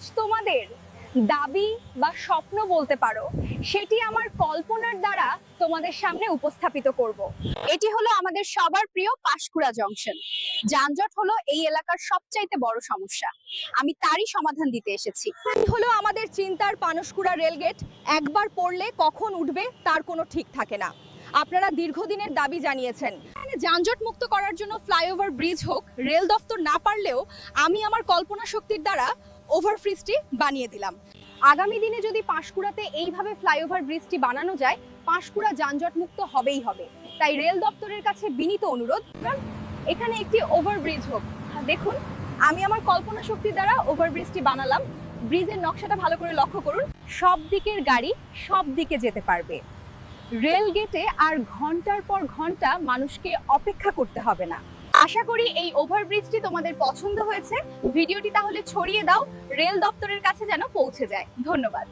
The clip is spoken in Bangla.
আজ তোমাদের দাবি বা স্বপ্ন বলতে পারো, সেটি আমার কল্পনার দ্বারা তোমাদের সামনে উপস্থাপিত করব। এটি হলো আমাদের সবার প্রিয় পাশকুড়া জংশন। যানজট হলো এই এলাকার সবচাইতে বড় সমস্যা। আমি তারই সমাধান দিতে এসেছি। হলো আমাদের চিন্তার পানশকুড়া রেলগেট। একবার পড়লে কখন উঠবে তার কোনো ঠিক থাকে না। আপনারা দীর্ঘদিনের দাবি জানিয়েছেন। যানজট মুক্ত করার জন্য ফ্লাইওভার ব্রিজ হোক, রেল দফতর না পারলেও আমি আমার কল্পনা শক্তির দ্বারা ওভারব্রিজটি বানিয়ে দিলাম। আগামী দিনে যদি পাঁশকুড়াতে এইভাবে ফ্লাইওভার ব্রিজটি বানানো যায়, পাঁশকুড়া যানজট মুক্ত হবেই হবে। তাই রেল দপ্তরের কাছে বিনীত অনুরোধ এখানে একটি ওভারব্রিজ হোক। দেখুন, আমি আমার কল্পনা শক্তির দ্বারা ওভারব্রিজটি বানালাম। ব্রিজের নকশাটা ভালো করে লক্ষ্য করুন। সব দিকের গাড়ি সব দিকে যেতে পারবে। রেল গেটে আর ঘণ্টার পর ঘণ্টা মানুষকে অপেক্ষা করতে হবে না। আশা করি এই ওভারব্রিজটি তোমাদের পছন্দ হয়েছে। ভিডিওটি তাহলে ছড়িয়ে দাও, রেল দপ্তরের কাছে যেন পৌঁছে যায়। ধন্যবাদ।